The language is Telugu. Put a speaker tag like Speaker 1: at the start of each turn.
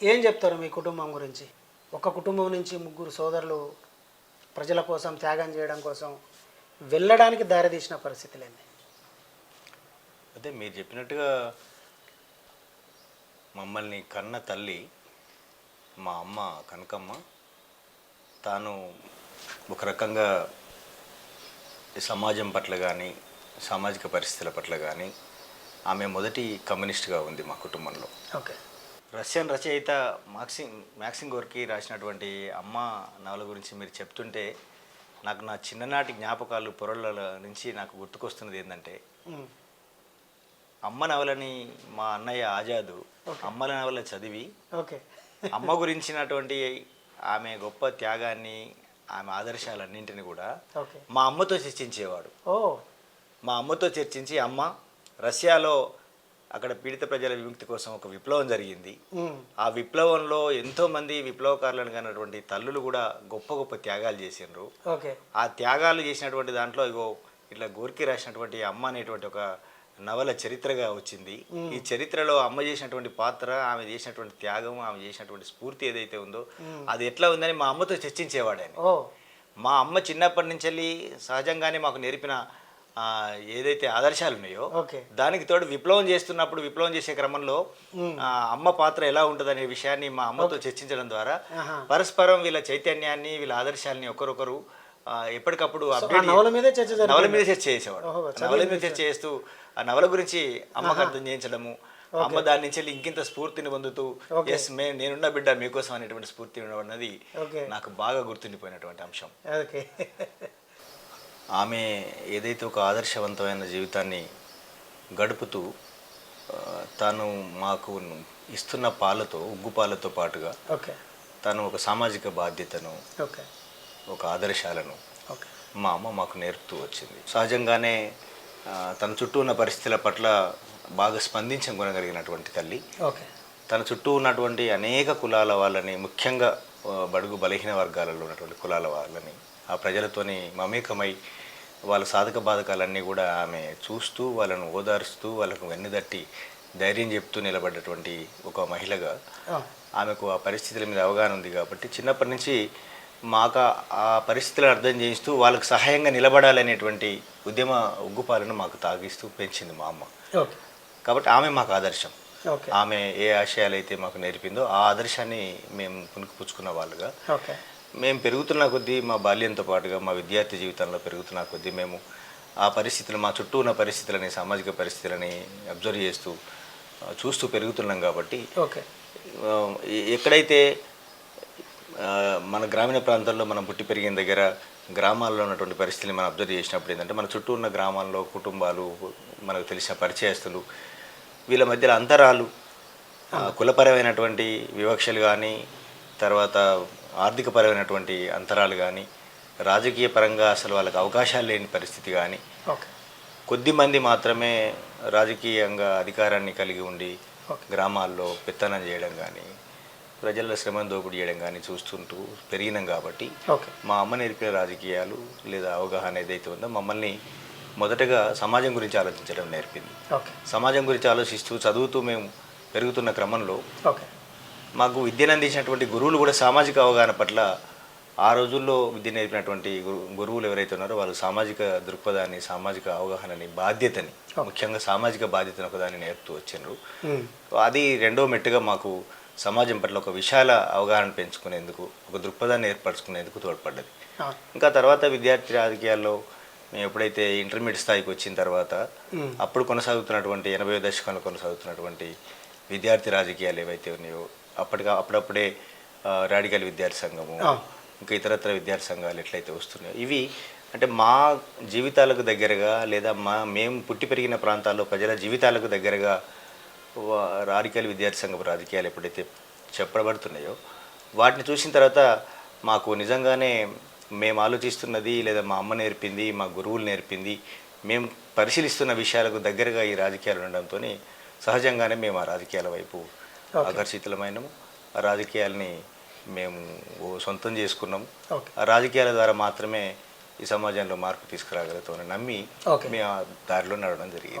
Speaker 1: ఏం చెప్తారు మీ కుటుంబం గురించి? ఒక కుటుంబం నుంచి ముగ్గురు సోదరులు ప్రజల కోసం త్యాగం చేయడం కోసం వెళ్ళడానికి దారితీసిన పరిస్థితులు ఏంది?
Speaker 2: అదే మీరు చెప్పినట్టుగా మమ్మల్ని కన్న తల్లి మా అమ్మ కనకమ్మ తాను ఒక రకంగా సమాజం పట్ల కానీ సామాజిక పరిస్థితుల పట్ల కానీ ఆమె మొదటి కమ్యూనిస్ట్గా ఉంది మా కుటుంబంలో.
Speaker 1: ఓకే.
Speaker 2: రష్యన్ రచయిత మాక్సింగ్ మ్యాక్సింగ్ గోర్కి రాసినటువంటి అమ్మ నవల గురించి మీరు చెప్తుంటే నాకు నా చిన్ననాటి జ్ఞాపకాలు పొరల నుంచి నాకు గుర్తుకొస్తున్నది ఏంటంటే. అమ్మ నవలని మా అన్నయ్య ఆజాదు అమ్మల నవల చదివి
Speaker 1: ఓకే.
Speaker 2: అమ్మ గురించినటువంటి ఆమె గొప్ప త్యాగాన్ని ఆమె ఆదర్శాలన్నింటిని కూడా మా అమ్మతో చర్చించేవాడు. మా అమ్మతో చర్చించి అమ్మ రష్యాలో అక్కడ పీడిత ప్రజల విముక్తి కోసం ఒక విప్లవం జరిగింది. ఆ విప్లవంలో ఎంతోమంది విప్లవకారులను కానటువంటి తల్లులు కూడా గొప్ప గొప్ప త్యాగాలు చేసిండ్రు.
Speaker 1: ఓకే.
Speaker 2: ఆ త్యాగాలు చేసినటువంటి దాంట్లో ఇగో ఇట్లా గోర్కి రాసినటువంటి అమ్మ అనేటువంటి ఒక నవల చరిత్రగా వచ్చింది. ఈ చరిత్రలో అమ్మ చేసినటువంటి పాత్ర ఆమె చేసినటువంటి త్యాగం ఆమె చేసినటువంటి స్ఫూర్తి ఏదైతే ఉందో అది ఎట్లా ఉందని మా అమ్మతో చర్చించేవాడు ఆయన.
Speaker 1: ఓ.
Speaker 2: మా అమ్మ చిన్నప్పటి నుంచి వెళ్ళి సహజంగానే మాకు నేర్పిన ఏదైతే ఆదర్శాలు ఉన్నాయో దానికి తోడు విప్లవం చేస్తున్నప్పుడు విప్లవం చేసే క్రమంలో ఆ, అమ్మ పాత్ర ఎలా ఉంటుందనే విషయాన్ని మా అమ్మతో చర్చించడం ద్వారా. పరస్పరం వీళ్ళ చైతన్యాన్ని వీళ్ళ ఆదర్శాలని ఒకరొకరు ఎప్పటికప్పుడు
Speaker 1: నవల మీదే చర్చ
Speaker 2: నవల మీద చర్చ చేసేవాడు. నవల మీద చర్చ. చేస్తూ ఆ నవల గురించి అమ్మకు అర్థం చేయించడము అమ్మ దాని నుంచి వెళ్ళి ఇంకింత స్ఫూర్తిని పొందుతూ ఎస్ మే నేనున్న బిడ్డ మీకోసం అనేటువంటి స్ఫూర్తి ఉండడం అన్నది
Speaker 1: ఓకే.
Speaker 2: నాకు బాగా గుర్తుండిపోయినటువంటి అంశం.
Speaker 1: ఓకే.
Speaker 2: ఆమె ఏదైతే ఒక ఆదర్శవంతమైన జీవితాన్ని గడుపుతూ తాను మాకు ఇస్తున్న పాలతో ఉగ్గు పాలతో పాటుగా
Speaker 1: ఓకే.
Speaker 2: తను ఒక సామాజిక బాధ్యతను
Speaker 1: ఓకే.
Speaker 2: ఒక ఆదర్శాలను
Speaker 1: ఓకే.
Speaker 2: మా అమ్మ మాకు నేర్పుతూ వచ్చింది. సహజంగానే తన చుట్టూ ఉన్న పరిస్థితుల పట్ల బాగా స్పందించగలిగినటువంటి తల్లి.
Speaker 1: ఓకే.
Speaker 2: తన చుట్టూ ఉన్నటువంటి అనేక కులాల వాళ్ళని ముఖ్యంగా బడుగు బలహీన వర్గాలలో ఉన్నటువంటి కులాల వాళ్ళని ఆ ప్రజలతోని మమేకమై వాళ్ళ సాధక బాధకాలన్నీ కూడా ఆమె చూస్తూ వాళ్ళను ఓదారుస్తూ వాళ్ళకు వెన్నుదట్టి ధైర్యం చెప్తూ నిలబడ్డటువంటి ఒక మహిళగా ఆమెకు ఆ పరిస్థితుల మీద అవగాహన ఉంది కాబట్టి చిన్నప్పటి నుంచి మాకు ఆ పరిస్థితులను అర్థం చేయిస్తూ వాళ్ళకు సహాయంగా నిలబడాలనేటువంటి ఉద్యమ ఉగ్గుపాలను మాకు తాగిస్తూ పెంచింది మా అమ్మ. కాబట్టి ఆమె మాకు ఆదర్శం. ఆమె ఏ ఆశయాలు అయితే మాకు నేర్పిందో ఆ ఆదర్శాన్ని మేము పుణుకుపుచ్చుకున్న వాళ్ళుగా.
Speaker 1: ఓకే
Speaker 2: మేము పెరుగుతున్న కొద్దీ మా బాల్యంతో పాటుగా మా విద్యార్థి జీవితంలో పెరుగుతున్న కొద్దీ మేము ఆ పరిస్థితులు మా చుట్టూ ఉన్న పరిస్థితులని సామాజిక పరిస్థితులని అబ్జర్వ్ చేస్తూ చూస్తూ పెరుగుతున్నాం కాబట్టి ఎక్కడైతే మన గ్రామీణ ప్రాంతాల్లో మనం పుట్టి పెరిగిన దగ్గర గ్రామాల్లో ఉన్నటువంటి పరిస్థితులు మనం అబ్జర్వ్ చేసినప్పుడు ఏంటంటే మన చుట్టూ ఉన్న గ్రామాల్లో కుటుంబాలు మనకు తెలిసిన పరిచయస్తులు వీళ్ళ మధ్యలో అంతరాలు కులపరమైనటువంటి వివక్షలు కానీ తర్వాత ఆర్థికపరమైనటువంటి అంతరాలు కానీ రాజకీయ పరంగా అసలు వాళ్ళకి అవకాశాలు లేని పరిస్థితి కానీ కొద్ది మంది మాత్రమే రాజకీయంగా అధికారాన్ని కలిగి ఉండి. గ్రామాల్లో పెత్తనం చేయడం కానీ ప్రజల శ్రమను దోపిడీ చేయడం కానీ చూస్తుంటూ పెరిగినాం కాబట్టి మా అమ్మ నేర్పిన రాజకీయాలు లేదా అవగాహన ఏదైతే ఉందో మమ్మల్ని మొదటగా సమాజం గురించి ఆలోచించడం నేర్పింది. సమాజం గురించి ఆలోచిస్తూ చదువుతూ మేము పెరుగుతున్న క్రమంలో మాకు విద్యను అందించినటువంటి గురువులు కూడా సామాజిక అవగాహన పట్ల ఆ రోజుల్లో విద్య నేర్పినటువంటి గురు గురువులు ఎవరైతే ఉన్నారో వాళ్ళు సామాజిక దృక్పథాన్ని సామాజిక అవగాహనని బాధ్యతని ముఖ్యంగా సామాజిక బాధ్యతను ఒకదాన్ని నేర్పుతూ వచ్చిండ్రు. అది రెండో మెట్టుగా మాకు సమాజం పట్ల ఒక విశాల అవగాహన పెంచుకునేందుకు ఒక దృక్పథాన్ని ఏర్పరచుకునేందుకు తోడ్పడ్డది. ఇంకా తర్వాత విద్యార్థి రాజకీయాల్లో మేము ఎప్పుడైతే ఇంటర్మీడియట్ స్థాయికి వచ్చిన తర్వాత అప్పుడు కొనసాగుతున్నటువంటి ఎనభై దశకంలో కొనసాగుతున్నటువంటి విద్యార్థి రాజకీయాలు ఏవైతే ఉన్నాయో అప్పటిగా అప్పుడప్పుడే రాడికల్ విద్యార్థి సంఘము. ఇంకా ఇతరత్ర విద్యార్థి సంఘాలు ఎట్లయితే వస్తున్నాయో ఇవి అంటే మా జీవితాలకు దగ్గరగా లేదా మా మేము పుట్టి పెరిగిన ప్రాంతాల్లో ప్రజల జీవితాలకు దగ్గరగా రాడికల్ విద్యార్థి సంఘపు రాజకీయాలు ఎప్పుడైతే చెప్పబడుతున్నాయో వాటిని చూసిన తర్వాత మాకు నిజంగానే మేము ఆలోచిస్తున్నది లేదా మా అమ్మ నేర్పింది మా గురువులు నేర్పింది మేము పరిశీలిస్తున్న విషయాలకు దగ్గరగా ఈ రాజకీయాలు ఉండడంతో సహజంగానే మేము ఆ రాజకీయాల వైపు ఆకర్షితులమైనము. ఆ రాజకీయాల్ని మేము సొంతం చేసుకున్నాము. ఆ రాజకీయాల ద్వారా మాత్రమే ఈ సమాజంలో మార్పు తీసుకురాగలుగుతామని నమ్మి. మేము ఆ దారిలో నడవడం జరిగింది.